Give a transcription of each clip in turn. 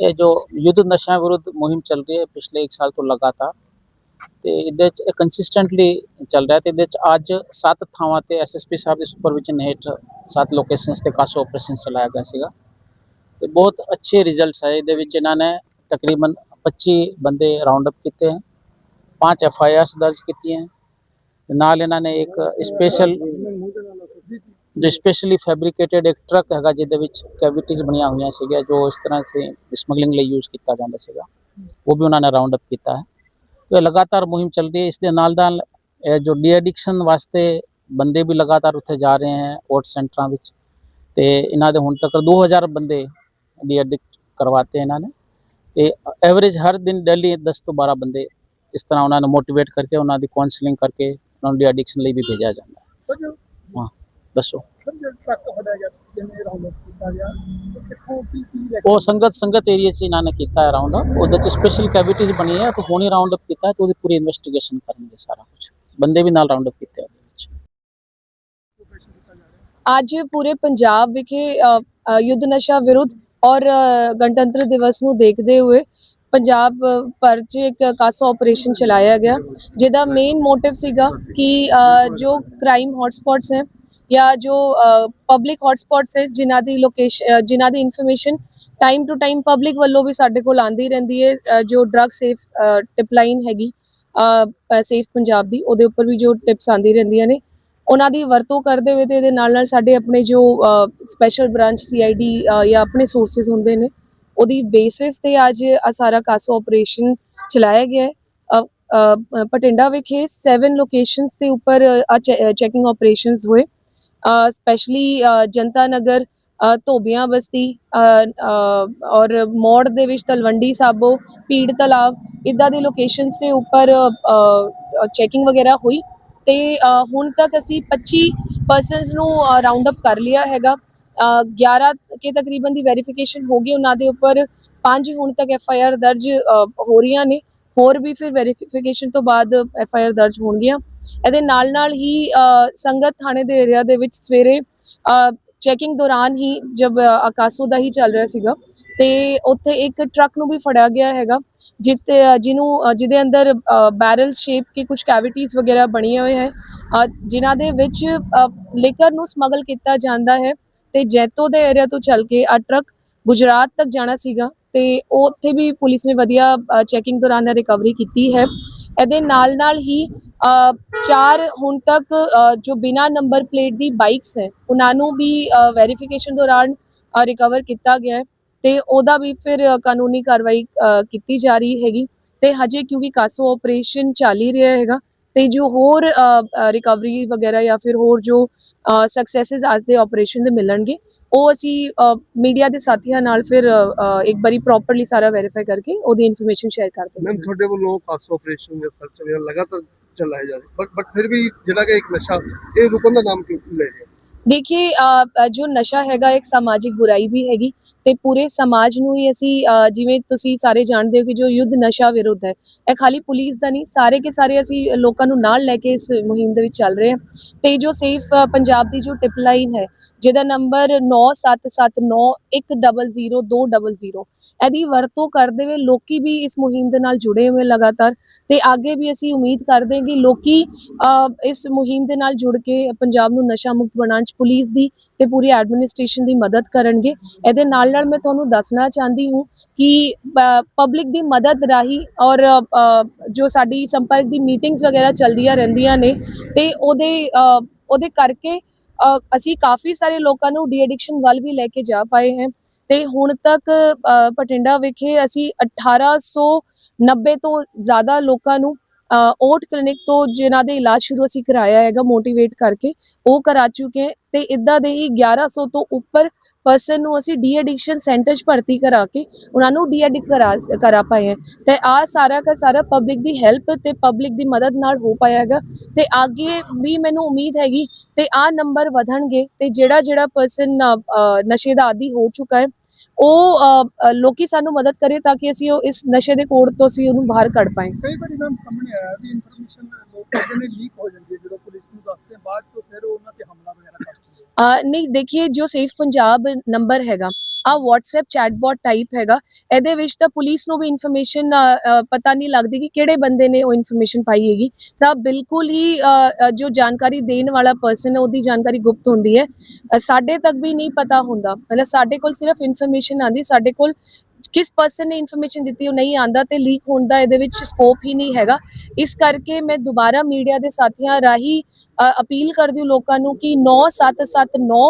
ਇਹ ਜੋ ਯੁੱਧ ਨਸ਼ਿਆਂ ਵਿਰੁੱਧ ਮੁਹਿੰਮ ਚੱਲ ਰਹੀ ਹੈ ਪਿਛਲੇ 1 ਸਾਲ ਤੋਂ ਲਗਾਤਾਰ ਤੇ ਇਹਦੇ ਚ ਕੰਸਿਸਟੈਂਟਲੀ ਚੱਲ ਰਿਹਾ ਤੇ ਇਹਦੇ ਚ ਅੱਜ ਸੱਤ ਥਾਵਾਂ ਤੇ ਐਸਐਸਪੀ ਸਾਹਿਬ ਦੇ ਸੁਪਰਵਿਜ਼ਨ ਹੇਠ ਸੱਤ ਲੋਕੇਸ਼ਨਸ ਤੇ ਕਾਸੋ ਆਪਰੇਸ਼ਨ ਚਲਾਇਆ ਗਿਆ ਸੀਗਾ ਤੇ ਬਹੁਤ ਅੱਛੇ ਰਿਜ਼ਲਟਸ ਆਏ ਇਹਦੇ ਵਿੱਚ ਇਹਨਾਂ ਨੇ ਤਕਰੀਬਨ 25 ਬੰਦੇ ਰਾਉਂਡ ਅਪ ਕੀਤੇ ਹਨ ਪੰਜ ਐਫ ਆਈ ਆਰਸ ਦਰਜ ਕੀਤੀਆਂ ਤੇ ਨਾਲ ਇਹਨਾਂ ਨੇ ਇੱਕ ਸਪੈਸ਼ਲ ਜੋ ਸਪੈਸ਼ਲੀ ਫੈਬਰਿਕੇਟਡ ਇੱਕ ਟਰੱਕ ਹੈਗਾ ਜਿਹਦੇ ਵਿੱਚ ਕੈਵਿਟੀਜ਼ ਬਣੀਆਂ ਹੋਈਆਂ ਸੀਗੀਆਂ ਜੋ ਇਸ ਤਰ੍ਹਾਂ ਸੇ ਸਮਗਲਿੰਗ ਲਈ ਯੂਜ਼ ਕੀਤਾ ਜਾਂਦਾ ਸੀਗਾ। ਉਹ ਵੀ ਉਹਨਾਂ ਨੇ ਰਾਉਂਡ ਅਪ ਕੀਤਾ ਹੈ। ਤੇ ਲਗਾਤਾਰ ਮੁਹਿੰਮ ਚੱਲ ਰਹੀ ਹੈ। ਇਸ ਦੇ ਨਾਲ ਨਾਲ ਜੋ ਡੀ ਐਡਿਕਸ਼ਨ ਵਾਸਤੇ ਬੰਦੇ ਵੀ ਲਗਾਤਾਰ ਉੱਥੇ ਜਾ ਰਹੇ ਹਨ ਕੋਰਟ ਸੈਂਟਰਾਂ ਵਿੱਚ। ਤੇ ਇਹਨਾਂ ਦੇ ਹੁਣ ਤੱਕ 2000 ਬੰਦੇ ਡੀ ਐਡਿਕਟ ਕਰਵਾਤੇ ਇਹਨਾਂ ਨੇ। ਤੇ ਐਵਰੇਜ ਹਰ ਦਿਨ ਡੇਲੀ 10 ਤੋਂ 12 ਬੰਦੇ ਇਸ ਤਰ੍ਹਾਂ ਉਹਨਾਂ ਨੂੰ ਮੋਟੀਵੇਟ ਕਰਕੇ ਉਹਨਾਂ ਦੀ ਕਾਉਂਸਲਿੰਗ ਕਰਕੇ ਉਹਨਾਂ ਨੂੰ ਡੀ ਐਡਿਕਸ਼ਨ ਲਈ ਵੀ ਭੇਜਿਆ ਜਾਂਦਾ ਹੈ। ਹਾਂ। ਦੱਸੋ। ਉਹ ਸੰਗਤ ਸੰਗਤ ਏਰੀਆ 'ਚ ਇਹਨਾਂ ਨੇ ਕੀਤਾ ਹੈ ਰਾਉਂਡ ਅਪ ਉਹਦੇ 'ਚ ਸਪੈਸ਼ਲ ਕੈਵਿਟੀਜ਼ ਬਣੀ ਹੈ। ਤੇ ਹੁਣੀ ਰਾਉਂਡ ਅਪ ਕੀਤਾ ਤੇ ਉਹਦੀ ਪੂਰੀ ਇਨਵੈਸਟੀਗੇਸ਼ਨ ਕਰਨਗੇ ਸਾਰਾ ਕੁਝ ਬੰਦੇ ਵੀ ਨਾਲ ਰਾਉਂਡ ਅਪ ਕੀਤੇ ਆ ਉਹਦੇ ਵਿੱਚ। ਅੱਜ ਪੂਰੇ ਪੰਜਾਬ ਵਿਖੇ ਯੁੱਧ ਨਸ਼ਾ ਵਿਰੁੱਧ ਔਰ ਗਣਤੰਤਰ ਦਿਵਸ ਨੂੰ ਦੇਖਦੇ ਹੋਏ ਪੰਜਾਬ ਭਰ 'ਚ ਇੱਕ ਕਾਸਾ ਆਪਰੇਸ਼ਨ ਚਲਾਇਆ ਗਿਆ। ਜਿਹਦਾ ਮੇਨ ਮੋਟਿਵ ਸੀਗਾ ਕਿ ਜੋ ਕ੍ਰਾਈਮ ਹੌਟਸਪੌਟਸ ਹੈ ਜਾਂ ਜੋ ਪਬਲਿਕ ਹੌਟਸਪੌਟਸ ਹੈ, ਜਿਨ੍ਹਾਂ ਦੀ ਲੋਕੇਸ਼ਨ ਜਿਨ੍ਹਾਂ ਦੀ information time to time public ਵੱਲੋਂ ਵੀ ਸਾਡੇ ਕੋਲ ਆਂਦੀ ਰਹਿੰਦੀ ਹੈ ਜੋ ਡਰੱਗ ਸੇਫ ਟਿਪਲਾਈਨ ਹੈਗੀ ਸੇਫ ਪੰਜਾਬ ਦੀ, ਉਹਦੇ ਉੱਪਰ ਵੀ ਜੋ ਟਿਪਸ ਆਂਦੀ ਰਹਿੰਦੀਆਂ ਨੇ। ਉਹਨਾਂ ਦੀ ਵਰਤੋਂ ਕਰਦੇ ਹੋਏ ਤੇ ਇਹਦੇ ਨਾਲ ਨਾਲ ਸਾਡੇ ਆਪਣੇ ਜੋ ਸਪੈਸ਼ਲ ਬ੍ਰਾਂਚ ਸੀਆਈਡੀ ਜਾਂ ਆਪਣੇ ਸੋਰਸਸ ਹੁੰਦੇ ਨੇ, ਉਹਦੀ ਬੇਸਿਸ ਤੇ ਅੱਜ ਆਹ ਸਾਰਾ ਕਾਸੋ ਆਪਰੇਸ਼ਨ ਚਲਾਇਆ ਗਿਆ ਹੈ। ਪਟਿੰਡਾ ਵਿਖੇ 7 ਲੋਕੇਸ਼ਨਸ ਦੇ ਉੱਪਰ ਚੈਕਿੰਗ ਆਪਰੇਸ਼ਨਸ ਹੋਏ। ਸਪੈਸ਼ਲੀ ਜਨਤਾ ਨਗਰ ਧੋਬੀਆਂ ਬਸਤੀ ਔਰ ਮੋੜ ਦੇ ਵਿੱਚ ਤਲਵੰਡੀ ਸਾਬੋ ਪੀੜ ਤਲਾਬ ਇਦਾਂ ਦੇ ਲੋਕੇਸ਼ਨਸ ਦੇ ਉੱਪਰ ਚੈਕਿੰਗ ਵਗੈਰਾ ਹੋਈ ਤੇ ਹੁਣ ਤੱਕ ਅਸੀਂ 25 ਪਰਸਨਸ ਨੂੰ ਰਾਉਂਡ ਅਪ ਕਰ ਲਿਆ ਹੈਗਾ। ਅ, 11 ਕੇ ਤਕਰੀਬਨ ਦੀ ਵੈਰੀਫਿਕੇਸ਼ਨ ਹੋ ਗਈ ਉਹਨਾਂ ਦੇ ਉੱਪਰ ਪੰਜ ਹੁਣ ਤੱਕ ਐਫ ਆਈ ਆਰ ਦਰਜ ਹੋ ਰਹੀਆਂ ਨੇ। ਹੋਰ ਵੀ ਫਿਰ ਵੈਰੀਫਿਕੇਸ਼ਨ ਤੋਂ ਬਾਅਦ ਐਫ ਆਈ ਆਰ ਦਰਜ ਹੋਣਗੀਆਂ। ਇਹਦੇ ਨਾਲ ਨਾਲ ਹੀ ਸੰਗਤ ਥਾਣੇ ਦੇ ਏਰੀਆ ਦੇ ਵਿੱਚ ਸਵੇਰੇ ਚੈਕਿੰਗ ਦੌਰਾਨ ਹੀ ਜਬ ਆਕਾਸੋ ਦਾ ਹੀ ਚੱਲ ਰਿਹਾ ਸੀਗਾ ਤੇ ਉੱਥੇ ਇੱਕ ਟਰੱਕ ਨੂੰ ਵੀ ਫੜਿਆ ਗਿਆ ਹੈਗਾ ਜਿੱਤੇ ਜਿਹਨੂੰ ਜਿਹਦੇ ਅੰਦਰ ਬੈਰਲ ਸ਼ੇਪ ਕੇ ਕੁਝ ਕੈਵਿਟੀਜ਼ ਵਗੈਰਾ ਬਣੀਆਂ ਹੋਏ ਹੈ ਅ, ਜਿਨ੍ਹਾਂ ਦੇ ਵਿੱਚ ਲਿਕਰ ਨੂੰ ਸਮਗਲ ਕੀਤਾ ਜਾਂਦਾ ਹੈ ਤੇ ਜੈਤੋ ਦੇ ਏਰੀਆ ਤੋਂ ਚੱਲ ਕੇ ਆ ਟਰੱਕ ਗੁਜਰਾਤ ਤੱਕ ਜਾਣਾ ਸੀਗਾ ਤੇ ਉੱਥੇ ਵੀ ਪੁਲਿਸ ਨੇ ਵਧੀਆ ਚੈਕਿੰਗ ਦੌਰਾਨ ਰਿਕਵਰੀ ਕੀਤੀ ਹੈ ਇਹਦੇ ਨਾਲ ਨਾਲ ਹੀ ਚਾਰ ਹੁਣ ਤੱਕ ਜੋ ਬਿਨਾ ਨੰਬਰ ਪਲੇਟ ਦੀ ਬਾਈਕਸ ਹੈ, ਉਹਨਾਂ ਨੂੰ ਵੀ ਵੈਰੀਫਿਕੇਸ਼ਨ ਦੌਰਾਨ ਰਿਕਵਰ ਕੀਤਾ ਗਿਆ ਤੇ ਉਹਦਾ ਵੀ ਫਿਰ ਕਾਨੂੰਨੀ ਕਾਰਵਾਈ ਕੀਤੀ ਜਾ ਰਹੀ ਹੈਗੀ ਤੇ ਹਜੇ ਕਿਉਂਕਿ ਕਾਸੋ ਆਪਰੇਸ਼ਨ ਚੱਲ ਹੀ ਰਿਹਾ ਹੈਗਾ ਤੇ ਜੋ ਹੋਰ ਰਿਕਵਰੀ ਵਗੈਰਾ ਜਾਂ ਫਿਰ ਹੋਰ ਜੋ ਸਕਸੈਸਸ ਅੱਜ ਦੇ ਆਪਰੇਸ਼ਨ ਦੇ ਮਿਲਣਗੇ, ਉਹ ਅਸੀਂ ਮੀਡੀਆ ਦੇ ਸਾਥੀਆਂ ਨਾਲ ਫਿਰ ਇੱਕ ਵਾਰੀ ਪ੍ਰੋਪਰਲੀ ਸਾਰਾ ਵੈਰੀਫਾਈ ਕਰਕੇ ਉਹਦੀ ਇਨਫੋਰਮੇਸ਼ਨ ਸ਼ੇਅਰ ਕਰ ਮੈਮ ਤੁਹਾਡੇ ਵੱਲੋਂ ਕਾਸੋ ਆਪਰੇਸ਼ਨ ਜਾਂ ਸਰਚ ਲਗਾਤਾਰ ਚਲਾਏ ਜਾ ਰਹੇ। ਬਟ ਬਟ ਫਿਰ ਵੀ ਜਿਹੜਾ ਕਿ ਇੱਕ ਨਸ਼ਾ, ਇਹ ਰੁਕਣ ਦਾ ਨਾਮ ਕਿਉਂ ਲੈ ਰਿਹਾ ਦੇਖिए ਜੋ ਨਸ਼ਾ ਹੈਗਾ, ਇੱਕ ਸਮਾਜਿਕ ਬੁਰਾਈ ਵੀ ਹੈਗੀ ਤੇ ਪੂਰੇ ਸਮਾਜ ਨੂੰ ਹੀ ਅਸੀਂ ਜਿਵੇਂ ਤੁਸੀਂ ਸਾਰੇ ਜਾਣਦੇ ਹੋ ਕਿ ਜੋ ਯੁੱਧ ਨਸ਼ਾ ਵਿਰੁੱਧ ਹੈ, ਇਹ ਖਾਲੀ ਪੁਲਿਸ ਦਾ ਨਹੀਂ, ਸਾਰੇ ਕੇ ਸਾਰੇ ਅਸੀਂ ਲੋਕਾਂ ਨੂੰ ਨਾਲ ਲੈ ਕੇ ਇਸ ਮੁਹਿੰਮ ਦੇ ਵਿੱਚ ਚੱਲ ਰਹੇ ਹਾਂ। ਤੇ ਜੋ ਸੇਫ ਪੰਜਾਬ ਦੀ ਜੋ ਟਿਪ ਲਾਈਨ ਹੈ, ਜਿਹਦਾ ਨੰਬਰ 9779100200 ਇਹਦੀ ਵਰਤੋਂ ਕਰਦੇ ਹੋਏ ਲੋਕੀ ਵੀ ਇਸ ਮੁਹਿੰਮ ਦੇ ਨਾਲ ਜੁੜੇ ਹੋਏ ਲਗਾਤਾਰ ਤੇ ਅੱਗੇ ਵੀ ਅਸੀਂ ਉਮੀਦ ਕਰਦੇ ਹਾਂ ਕਿ ਲੋਕੀ ਇਸ ਮੁਹਿੰਮ ਦੇ ਨਾਲ ਜੁੜ ਕੇ ਪੰਜਾਬ ਨੂੰ ਨਸ਼ਾ ਮੁਕਤ ਬਣਾਉਣ 'ਚ ਪੁਲਿਸ ਦੀ ਤੇ ਪੂਰੀ ਐਡਮਿਨਿਸਟ੍ਰੇਸ਼ਨ ਦੀ ਮਦਦ ਕਰਨਗੇ। ਇਹਦੇ ਨਾਲ ਨਾਲ ਮੈਂ ਤੁਹਾਨੂੰ ਦੱਸਣਾ ਚਾਹੁੰਦੀ ਹੂੰ ਕਿ ਪਬਲਿਕ ਦੀ ਮਦਦ ਰਾਹੀਂ ਔਰ ਜੋ ਸਾਡੀ ਸੰਪਰਕ ਦੀ ਮੀਟਿੰਗਸ ਵਗੈਰਾ ਚੱਲਦੀਆਂ ਰਹਿੰਦੀਆਂ ਨੇ ਤੇ ਉਹਦੇ ਉਹਦੇ ਕਰਕੇ ਅ, ਅਸੀਂ ਕਾਫੀ ਸਾਰੇ ਲੋਕਾਂ ਨੂੰ ਡੀ ਐਡਿਕਸ਼ਨ ਵੱਲ ਵੀ ਲੈ ਕੇ ਜਾ ਪਾਏ ਹਾਂ। ਤੇ ਹੁਣ ਤੱਕ ਅ, ਬਠਿੰਡਾ ਵਿਖੇ ਅਸੀਂ 1890 ਤੋਂ ਜ਼ਿਆਦਾ ਲੋਕਾਂ ਨੂੰ ਓਟ ਕਲੀਨਿਕ ਤੋਂ ਜਿਨ੍ਹਾਂ ਦੇ ਇਲਾਜ ਸ਼ੁਰੂ ਅਸੀਂ ਕਰਾਇਆ ਹੈਗਾ ਮੋਟੀਵੇਟ ਕਰਕੇ ਉਹ ਕਰਾ ਚੁੱਕੇ ਹਾਂ ਤੇ ਇਦਾਂ ਦੇ ਹੀ 1100 ਤੋਂ ਉੱਪਰ ਪਰਸਨ ਨੂੰ ਅਸੀਂ ਡੀ ਐਡਿਕਸ਼ਨ ਸੈਂਟਰ 'ਚ ਭਰਤੀ ਕਰਾ ਕੇ ਉਹਨਾਂ ਨੂੰ ਡੀ ਐਡਿਕ ਕਰਾ ਕਰਾ ਪਾਏ ਹੈ। ਤੇ ਆ ਸਾਰਾ ਦਾ ਸਾਰਾ ਪਬਲਿਕ ਦੀ ਹੈਲਪ ਤੇ ਪਬਲਿਕ ਦੀ ਮਦਦ ਨਾਲ ਹੋ ਪਾਇਆ ਹੈਗਾ। ਤੇ ਅੱਗੇ ਵੀ ਮੈਨੂੰ ਉਮੀਦ ਹੈਗੀ ਤੇ ਆ ਨੰਬਰ ਵਧਣਗੇ ਤੇ ਜਿਹੜਾ ਜਿਹੜਾ ਪਰਸਨ ਨਸ਼ੇ ਦਾ ਆਦੀ ਹੋ ਚੁੱਕਾ ਹੈ ਉਹ ਲੋਕੀ ਸਾਨੂੰ ਮਦਦ ਕਰੇ ਤਾਂ ਕਿ ਅਸੀਂ ਉਹ ਇਸ ਨਸ਼ੇ ਦੇ ਕੋੜ ਤੋਂ ਅਸੀਂ ਉਹਨੂੰ ਬਾਹਰ ਕੱਢ ਪਾਏ। ਕਈ ਵਾਰੀ ਨਾਮ ਸਾਹਮਣੇ ਆਇਆ ਵੀ ਇਨਫੋਰਮੇਸ਼ਨ ਲੋਕ ਕਹਿੰਦੇ ਲੀਕ ਹੋ ਜਾਂਦੀ ਹੈ ਜਦੋਂ ਪੁਲਿਸ ਨੂੰ ਦੱਸਦੇ ਬਾਅਦ ਤੋਂ ਫਿਰ ਉਹਨਾਂ ਤੇ ਹਮਲਾ ਵਗੈਰਾ ਕਰਦੇ ਨਹੀਂ ਦੇਖिए ਜੋ ਸੇਫ ਪੰਜਾਬ ਨੰਬਰ ਹੈਗਾ ਆ WhatsApp ਚੈਟਬੋਟ ਟਾਈਪ ਹੈਗਾ, ਇਹਦੇ ਵਿੱਚ ਤਾਂ ਪੁਲਿਸ ਨੂੰ ਵੀ ਇਨਫੋਰਮੇਸ਼ਨ ਪਤਾ ਨਹੀਂ ਲੱਗਦੀ ਕਿ ਕਿਹੜੇ ਬੰਦੇ ਨੇ ਉਹ ਇਨਫੋਰਮੇਸ਼ਨ ਪਾਈ ਹੈਗੀ। ਤਾਂ ਬਿਲਕੁਲ ਹੀ ਜੋ ਜਾਣਕਾਰੀ ਦੇਣ ਵਾਲਾ ਪਰਸਨ ਹੈ, ਉਹਦੀ ਜਾਣਕਾਰੀ ਗੁਪਤ ਹੁੰਦੀ ਹੈ। ਸਾਡੇ ਤੱਕ ਵੀ ਨਹੀਂ ਪਤਾ ਹੁੰਦਾ। ਮਤਲਬ ਸਾਡੇ ਕੋਲ ਸਿਰਫ ਇਨਫੋਰਮੇਸ਼ਨ ਆਂਦੀ ਸਾਡੇ ਕੋਲ ਕਿਸ ਪਰਸਨ ਨੇ ਇਨਫੋਰਮੇਸ਼ਨ ਦਿੱਤੀ, ਉਹ ਨਹੀਂ ਆਂਦਾ ਤੇ ਲੀਕ ਹੋਣ ਦਾ ਇਹਦੇ ਵਿੱਚ ਸਕੋਪ ਹੀ ਨਹੀਂ ਹੈਗਾ। ਇਸ ਕਰਕੇ ਮੈਂ ਦੁਬਾਰਾ ਮੀਡੀਆ ਦੇ ਸਾਥੀਆਂ ਰਾਹੀਂ ਅਪੀਲ ਕਰਦੀ ਹਾਂ ਲੋਕਾਂ ਨੂੰ ਕਿ 9779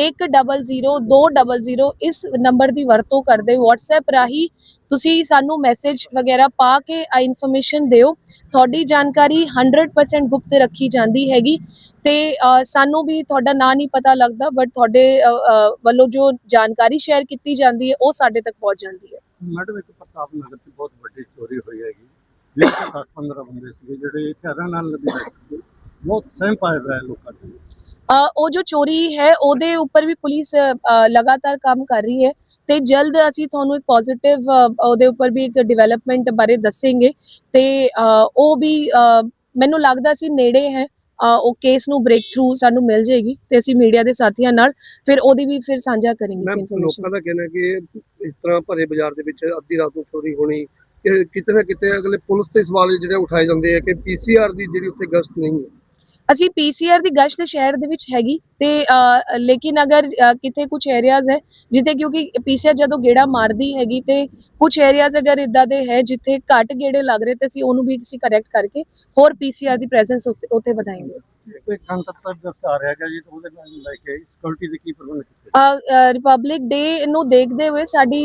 100200 ਇਸ ਨੰਬਰ ਦੀ ਵਰਤੋਂ ਕਰਦੇ WhatsApp ਰਾਹੀਂ ਤੁਸੀਂ ਸਾਨੂੰ ਮੈਸੇਜ ਵਗੈਰਾ ਪਾ ਕੇ ਆ ਇਨਫੋਰਮੇਸ਼ਨ ਦਿਓ। ਤੁਹਾਡੀ ਜਾਣਕਾਰੀ 100% ਗੁਪਤ ਰੱਖੀ ਜਾਂਦੀ ਹੈਗੀ ਤੇ ਸਾਨੂੰ ਵੀ ਤੁਹਾਡਾ ਨਾਂ ਨਹੀਂ ਪਤਾ ਲੱਗਦਾ ਬਟ ਤੁਹਾਡੇ ਵੱਲੋਂ ਜੋ ਜਾਣਕਾਰੀ ਸ਼ੇਅਰ ਕੀਤੀ ਜਾਂਦੀ ਹੈ, ਉਹ ਸਾਡੇ ਤੱਕ ਪਹੁੰਚ ਜਾਂਦੀ ਹੈ। ਮੈਡਮ, ਇੱਕ ਪ੍ਰਤਾਪ ਨਗਰ 'ਚ ਬਹੁਤ ਵੱਡੀ ਚੋਰੀ ਹੋਈ ਹੈਗੀ। 10 15 ਬੰਦੇ ਸੀਗੇ ਜਿਹੜੇ ਹਥਿਆਰਾਂ ਨਾਲ ਲੱਗੇ ਬਹੁਤ ਸਹਿਮ ਪਾਏ ਹੋਏ ਲੋਕਾਂ ਦੇ ਅ, ਉਹ ਜੋ ਚੋਰੀ ਹੈ ਉਹਦੇ ਉੱਪਰ ਵੀ ਪੁਲਿਸ ਲਗਾਤਾਰ ਕੰਮ ਕਰ ਰਹੀ ਹੈ ਤੇ ਜਲਦ ਅਸੀਂ ਤੁਹਾਨੂੰ ਇੱਕ ਪੋਜ਼ਿਟਿਵ ਉਹਦੇ ਉੱਪਰ ਵੀ ਇੱਕ ਡਿਵੈਲਪਮੈਂਟ ਬਾਰੇ ਦੱਸਾਂਗੇ ਤੇ ਉਹ ਵੀ ਮੈਨੂੰ ਲੱਗਦਾ ਸੀ ਨੇੜੇ ਹੈ ਉਹ ਕੇਸ ਨੂੰ ਬ੍ਰੇਕ ਥਰੂ ਸਾਨੂੰ ਮਿਲ ਜਾਏਗੀ ਤੇ ਅਸੀਂ ਮੀਡੀਆ ਦੇ ਸਾਥੀਆਂ ਨਾਲ ਫਿਰ ਉਹਦੀ ਵੀ ਫਿਰ ਸਾਂਝਾ ਕਰਾਂਗੇ ਮੈਂ ਇਸ ਇਨਫੋਰਮੇਸ਼ਨ ਲੋਕਾਂ ਦਾ ਕਹਿਣਾ ਕਿ ਇਸ ਤਰ੍ਹਾਂ ਭਰੇ ਬਾਜ਼ਾਰ ਦੇ ਵਿੱਚ ਅੱਧੀ ਰਾਤ ਨੂੰ ਚੋਰੀ ਹੋਣੀ ਕਿ ਕਿਤੇ ਨਾ ਕਿਤੇ ਅਗਲੇ ਪੁਲਿਸ ਤੇ ਸਵਾਲ ਜਿਹੜੇ ਉਠਾਏ ਜਾਂਦੇ ਆ ਕਿ ਪੀਸੀਆਰ ਦੀ ਜਿਹੜੀ ਉੱਥੇ ਗਸ਼ਤ ਨਹੀਂ ਹੈ। ਅਸੀਂ ਪੀਸੀਆਰ ਦੀ ਗਸ਼ਤ ਸ਼ਹਿਰ ਦੇ ਵਿੱਚ ਹੈਗੀ ਤੇ ਲੇਕਿਨ ਅਗਰ ਕਿਤੇ ਕੁਝ ਏਰੀਆਜ਼ ਹੈ ਜਿੱਥੇ ਕਿਉਂਕਿ ਪੀਸੀਆਰ ਜਦੋਂ ਗੇੜਾ ਮਾਰਦੀ ਹੈਗੀ ਤੇ ਕੁਝ ਏਰੀਆਜ਼ ਅਗਰ ਇਦਾਂ ਦੇ ਹੈ ਜਿੱਥੇ ਘੱਟ ਗੇੜੇ ਲੱਗ ਰਹੇ ਤੇ ਅਸੀਂ ਉਹਨੂੰ ਵੀ ਅਸੀਂ ਕਰੈਕਟ ਕਰਕੇ ਹੋਰ ਪੀਸੀਆਰ ਦੀ ਪ੍ਰੈਜ਼ੈਂਸ ਉੱਥੇ ਵਧਾਏਂਗੇ। ਰਿਪਬਲਿਕ ਡੇ ਨੂੰ ਦੇਖਦੇ ਹੋਏ ਸਾਡੀ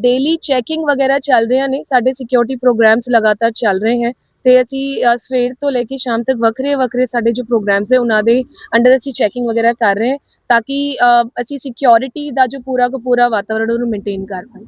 ਡੇਲੀ ਚੈਕਿੰਗ ਵਗੈਰਾ ਚੱਲ ਰਹੀਆਂ ਨੇ ਸਾਡੇ ਸਿਕਿਉਰਿਟੀ ਪ੍ਰੋਗਰਾਮਸ ਲਗਾਤਾਰ ਚੱਲ ਰਹੇ ਹਨ ਤੇ ਅਸੀਂ ਅ, ਸਵੇਰ ਤੋਂ ਲੈ ਕੇ ਸ਼ਾਮ ਤੱਕ ਵੱਖਰੇ ਵੱਖਰੇ ਸਾਡੇ ਜੋ ਪ੍ਰੋਗਰਾਮਸ ਹੈ ਉਹਨਾਂ ਦੇ ਅੰਡਰ ਅਸੀਂ ਚੈਕਿੰਗ ਵਗੈਰਾ ਕਰ ਰਹੇ ਹਾਂ ਤਾਂ ਕਿ ਅ, ਅਸੀਂ ਸਿਕਿਉਰਿਟੀ ਦਾ ਜੋ ਪੂਰਾ ਕੋ ਪੂਰਾ ਵਾਤਾਵਰਣ ਉਹਨੂੰ ਮੇਨਟੇਨ ਕਰ ਪਾਈਏ।